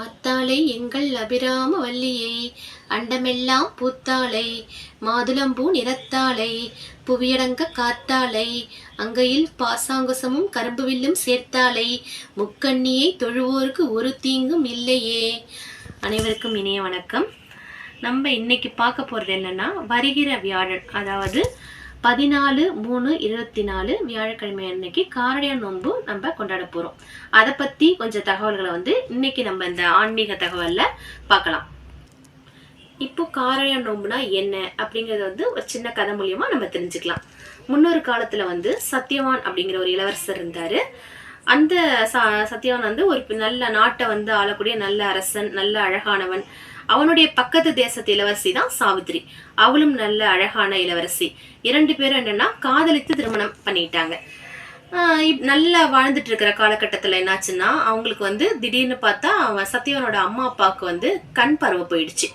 ஆத்தாளை எங்கள் அபிராம வல்லியை அண்டமெல்லாம் பூத்தாளை மாதுளம்பூ நிறத்தாளை புவியடங்க காத்தாளை அங்கையில் பாசாங்குசமும் கரும்பு வில்லும் சேர்த்தாளை முக்கண்ணியை தொழுவோருக்கு ஒரு தீங்கும் இல்லையே. அனைவருக்கும் இனிய வணக்கம். நம்ம இன்னைக்கு பார்க்க போகிறது என்னன்னா வருகிற வியாழன் அதாவது பதினாலு மூணு இருபத்தி நாலு வியாழக்கிழமை அன்னைக்கு காரடியா நோன்பு நம்ம கொண்டாட போகிறோம் அதை பற்றி கொஞ்சம் தகவல்களை வந்து இன்னைக்கு நம்ம இந்த ஆன்மீக தகவலில் பார்க்கலாம். இப்போ காரடியா நோன்புனா என்ன அப்படிங்கறது வந்து ஒரு சின்ன கதை மூலியமா நம்ம தெரிஞ்சுக்கலாம். முன்னொரு காலத்துல வந்து சத்யவான் அப்படிங்கிற ஒரு இளவரசர் இருந்தாரு. அந்த ச- சத்யவான் வந்து ஒரு நல்ல நாட்டை வந்து ஆளக்கூடிய நல்ல அரசன் நல்ல அழகானவன். அவனுடைய பக்கத்து தேசத்து இளவரசி தான் சாவித்ரி அவளும் நல்ல அழகான இளவரசி. இரண்டு பேரும் என்னன்னா காதலித்து திருமணம் பண்ணிட்டாங்க. இப்- நல்லா வாழ்ந்துட்டு இருக்கிற காலகட்டத்தில் என்னாச்சுன்னா அவங்களுக்கு வந்து திடீர்னு பார்த்தா அவன் சத்யவனோட அம்மா அப்பாவுக்கு வந்து கண் பார்வை போயிடுச்சு.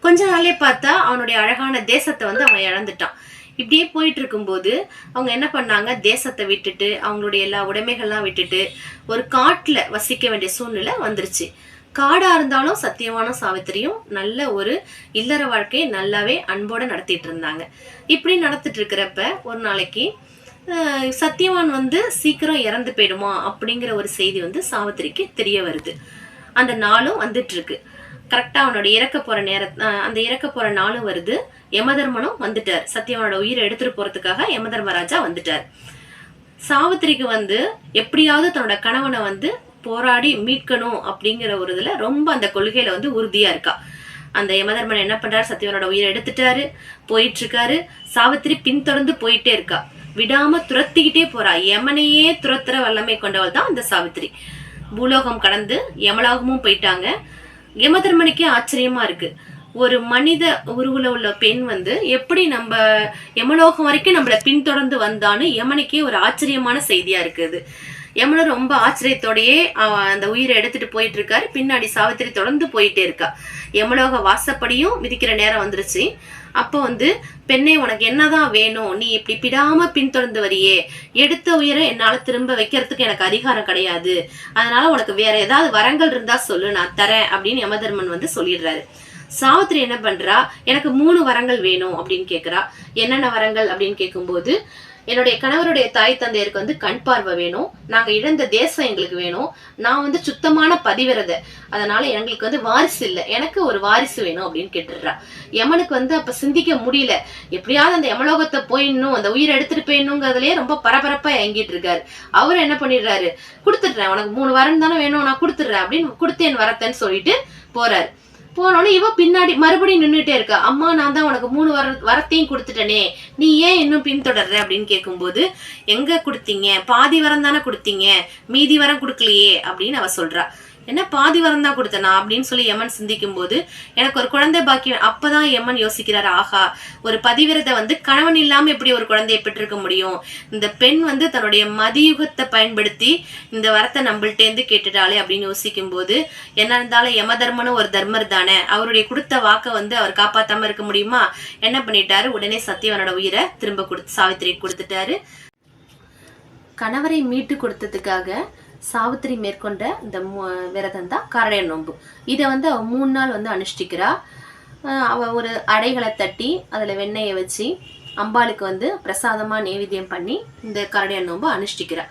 கொஞ்ச நாளே பார்த்தா அவனுடைய அழகான தேசத்தை வந்து அவன் இழந்துட்டான். இப்படியே போயிட்டு இருக்கும்போது அவங்க என்ன பண்ணாங்க? தேசத்தை விட்டுட்டு அவங்களுடைய எல்லா உடைமைகள்லாம் விட்டுட்டு ஒரு காட்டில் வசிக்க வேண்டிய சூழ்நிலை வந்துருச்சு. காடாக இருந்தாலும் சத்தியமான சாவித்திரியும் நல்ல ஒரு இல்லற வாழ்க்கையை நல்லாவே அன்போடு நடத்திட்டு இருந்தாங்க. இப்படி நடத்திட்டு இருக்கிறப்ப ஒரு நாளைக்கு சத்தியவான் வந்து சீக்கிரம் இறந்து போயிடுமா அப்படிங்கிற ஒரு செய்தி வந்து சாவித்திரிக்கு தெரிய வருது. அந்த நாளும் வந்துட்டு இருக்கு. கரெக்டாக அவனோட இறக்க போகிற நேர அந்த இறக்க போகிற நாளும் வருது. யமதர்மனும் வந்துட்டார். சத்தியவானோட உயிரை எடுத்துட்டு போகிறதுக்காக யமதர்மராஜா வந்துட்டார். சாவித்திரிக்கு வந்து எப்படியாவது தன்னோட கணவனை வந்து போராடி மீட்கணும் அப்படிங்கிற ஒரு இதில் ரொம்ப அந்த கொள்கையில் வந்து உறுதியாக இருக்கா. அந்த யமதர்மன் என்ன பண்ணுறாரு சத்தியவனோட உயிரை எடுத்துட்டாரு. போயிட்டுருக்காரு. சாவித்திரி பின்தொடர்ந்து போயிட்டே இருக்கா. விடாமல் துரத்திக்கிட்டே போறா. யமனையே துரத்துற வல்லமை கொண்டவள் தான் அந்த சாவித்திரி. பூலோகம் கடந்து யமலோகமும் போயிட்டாங்க. யமதர்மனுக்கே ஆச்சரியமா இருக்கு. ஒரு மனித உருவில் உள்ள பெண் வந்து எப்படி நம்ம யமலோகம் வரைக்கும் நம்மளை பின்தொடர்ந்து வந்தான்னு யமனுக்கே ஒரு ஆச்சரியமான செய்தியா இருக்குது. யமுனர் ரொம்ப ஆச்சரியத்தோடையே அந்த உயிரை எடுத்துட்டு போயிட்டு இருக்காரு பின்னாடி சாவித்திரி தொடர்ந்து போயிட்டே இருக்கா. யமலோக வாசப்படியும் விதிக்கிற நேரம் வந்துருச்சு. அப்போ வந்து பெண்ணே உனக்கு என்னதான் வேணும்? நீ இப்படி பிடாம பின்தொடர்ந்து வரியே. எடுத்த உயிரை என்னால திரும்ப வைக்கிறதுக்கு எனக்கு அதிகாரம் கிடையாது. அதனால உனக்கு வேற ஏதாவது வரங்கள் இருந்தா சொல்லு நான் தரேன் அப்படின்னு யமதர்மன் வந்து சொல்லிடுறாரு. சாவித்திரி என்ன பண்றா? எனக்கு மூணு வரங்கள் வேணும் அப்படின்னு கேக்குறா. என்னென்ன வரங்கள்? அப்படின்னு கேட்கும்போது என்னுடைய கணவருடைய தாய் தந்தையருக்கு வந்து கண் பார்வை வேணும். நாங்க இழந்த தேசம் எங்களுக்கு வேணும். நான் வந்து சுத்தமான பதிவிரத. அதனால எங்களுக்கு வந்து வாரிசு இல்லை. எனக்கு ஒரு வாரிசு வேணும் அப்படின்னு கேட்டுடுறா. யமனுக்கு வந்து அப்ப சிந்திக்க முடியல. எப்படியாவது அந்த யமலோகத்தை போயிடணும் அந்த உயிரை எடுத்துட்டு போயிடணுங்கிறதுலயே ரொம்ப பரபரப்பா இயங்கிட்டு இருக்காரு. அவர் என்ன பண்ணிடுறாரு? கொடுத்துடுறேன். உனக்கு மூணு வரம் தானே வேணும். நான் கொடுத்துடுறேன் அப்படின்னு கொடுத்தேன் வரத்தேன்னு சொல்லிட்டு போறாரு. போனோடனே இவ பின்னாடி மறுபடியும் நின்னுட்டே இருக்கா. அம்மா நான் தான் உனக்கு மூணு வர வரத்தையும் கொடுத்துட்டனே. நீ ஏன் இன்னும் பின்தொடர்ற? அப்படின்னு கேட்கும்போது எங்க கொடுத்தீங்க? பாதி வரம் தானே கொடுத்தீங்க. மீதி வரம் கொடுக்கலையே. அப்படின்னு அவ சொல்றா. என்ன பாதி வரம் தான் கொடுத்தனா அப்படின்னு சொல்லி யமன் சிந்திக்கும் போது எனக்கு ஒரு குழந்தை பாக்கியம் அப்பதான் யமன் யோசிக்கிறார் ஆஹா ஒரு பதிவிரதை வந்து கணவன் இல்லாம எப்படி ஒரு குழந்தையை பெற்றிருக்க முடியும்? இந்த பெண் வந்து தன்னுடைய மதியுகத்தை பயன்படுத்தி இந்த வரத்தை நம்மள்ட்டேந்து கேட்டுட்டாளே அப்படின்னு யோசிக்கும் போது என்ன இருந்தாலும் யமதர்மனும் ஒரு தர்மர் தானே அவருடைய கொடுத்த வாக்கை வந்து அவர் காப்பாத்தாம இருக்க முடியுமா? என்ன பண்ணிட்டாரு? உடனே சத்தியவனோட உயிரை திரும்ப கொடுத்து சாவித்திரி கொடுத்துட்டாரு. கணவரை மீட்டு கொடுத்ததுக்காக சாவித்திரி மேற்கொண்ட இந்த விரதம் தான் காரடைய நோன்பு. இதை வந்து அவ மூணு நாள் வந்து அனுஷ்டிக்கிறா. ஆஹ் அவ ஒரு அடைகளை தட்டி அதில் வெண்ணெயை வச்சு அம்பாளுக்கு வந்து பிரசாதமா நைவேத்தியம் பண்ணி இந்த கரடைய நோன்பு அனுஷ்டிக்கிறா.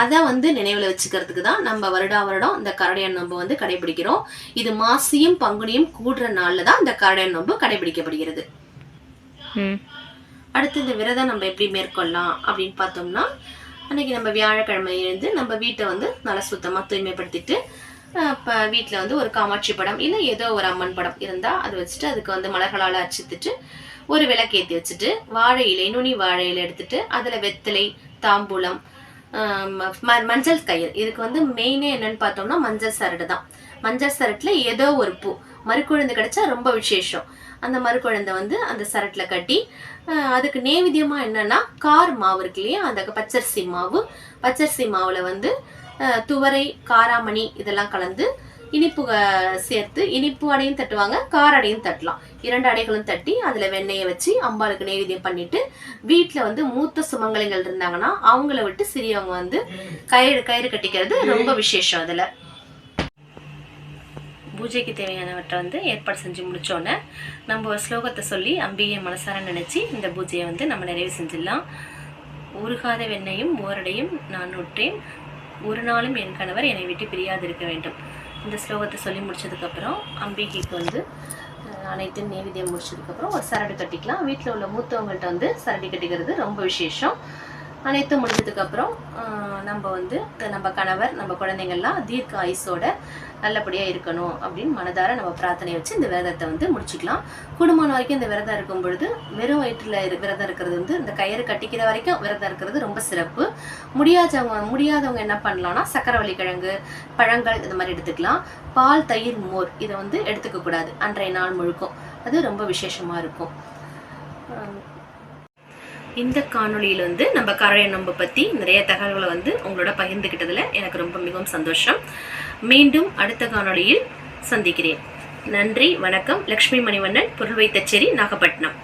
அதை வந்து நினைவில் வச்சுக்கிறதுக்கு தான் நம்ம வருடா வருடம் இந்த கரடைய நோன்பு வந்து கடைபிடிக்கிறோம். இது மாசியும் பங்குனியும் கூடுற நாளில் தான் இந்த கரடைய நோன்பு கடைபிடிக்கப்படுகிறது. அடுத்து இந்த விரதம் நம்ம எப்படி மேற்கொள்ளலாம் அப்படின்னு பார்த்தோம்னா அன்னைக்கு நம்ம வியாழக்கிழமை எழுந்து நம்ம வீட்டை வந்து நல்லா சுத்தமாக தூய்மைப்படுத்திட்டு இப்போ வீட்டில் வந்து ஒரு காமாட்சி படம் இல்லை ஏதோ ஒரு அம்மன் படம் இருந்தால் அதை வச்சுட்டு அதுக்கு வந்து மலர்களால் அச்சுத்துட்டு ஒரு விளக்கேற்றி வச்சுட்டு வாழை இலை நுனி வாழை இலை எடுத்துட்டு அதில் வெத்தலை தாம்பூலம் ம- மஞ்சள் கயிறு. இதுக்கு வந்து மெயினே என்னன்னு பார்த்தோம்னா மஞ்சள் சரடு தான். மஞ்சள் சரட்டில் ஏதோ ஒரு பூ. மறுக்குழந்தை கிடைச்சா ரொம்ப விசேஷம். அந்த மறுக்குழந்தை வந்து அந்த சரட்டுல கட்டி அதுக்கு நேவேத்தியமா என்னன்னா கார் மாவு இருக்கு இல்லையா? அந்த பச்சரிசி மாவு. பச்சரிசி மாவுல வந்து துவரை காராமணி இதெல்லாம் கலந்து இனிப்பு சேர்த்து இனிப்பு அடையும் தட்டுவாங்க கார அடையும் தட்டலாம். இரண்டு அடைகளும் தட்டி அதுல வெண்ணெயை வச்சு அம்பாளுக்கு நைவேத்தியம் பண்ணிட்டு வீட்ல வந்து மூத்த சுமங்கலிகள் இருந்தாங்கன்னா அவங்கள விட்டு சிறியவங்க வந்து கயிறு கயிறு கட்டிக்கிறது ரொம்ப விசேஷம் அதுல. பூஜைக்கு தேவையானவற்றை வந்து ஏற்பாடு செஞ்சு முடித்தோன்னே நம்ம ஒரு ஸ்லோகத்தை சொல்லி அம்பிகையை மனசார நினச்சி இந்த பூஜையை வந்து நம்ம நிறைவு செஞ்சிடலாம். உருகாத வெண்ணையும் ஓரடையும் நான் நுற்றேன். ஒரு நாளும் என் கணவர் என்னை விட்டு பிரியாதிருக்க வேண்டும். இந்த ஸ்லோகத்தை சொல்லி முடிச்சதுக்கப்புறம் அம்பிகைக்கு வந்து அனைத்தையும் நேவேத்தியம் முடிச்சதுக்கப்புறம் ஒரு சரடு கட்டிக்கலாம். வீட்டில் உள்ள மூத்தவங்கள்ட்ட வந்து சரடி கட்டிக்கிறது ரொம்ப விசேஷம். அனைத்தும் முடிஞ்சதுக்கப்புறம் நம்ம வந்து நம்ம கணவர் நம்ம குழந்தைங்கள்லாம் தீர்க்க ஆயுசோட நல்லபடியாக இருக்கணும் அப்படின்னு மனதார நம்ம பிரார்த்தனை வச்சு இந்த விரதத்தை வந்து முடிச்சுக்கலாம். குடும்பம் வரைக்கும் இந்த விரதம் இருக்கும் பொழுது வெறும் வயிற்றில் விரதம் இருக்கிறது வந்து இந்த கயிறு கட்டிக்கிற வரைக்கும் விரதம் இருக்கிறது ரொம்ப சிறப்பு. முடியாதவங்க முடியாதவங்க என்ன பண்ணலாம்னா சக்கரவள்ளி கிழங்கு பழங்கள் இந்த மாதிரி எடுத்துக்கலாம். பால் தயிர் மோர் இதை வந்து எடுத்துக்கக்கூடாது. அன்றைய நாள் முழுக்கும். அது ரொம்ப விசேஷமாக இருக்கும். இந்த காணொளியில் வந்து நம்ம கரைய நம்ப பற்றி நிறைய தகவல்களை வந்து உங்களோட பகிர்ந்துக்கிட்டதில் எனக்கு ரொம்ப மிகவும் சந்தோஷம். மீண்டும் அடுத்த காணொளியில் சந்திக்கிறேன். நன்றி வணக்கம். லக்ஷ்மி மணிவண்ணன் பொருள் வைத்தச்சேரி நாகப்பட்டினம்.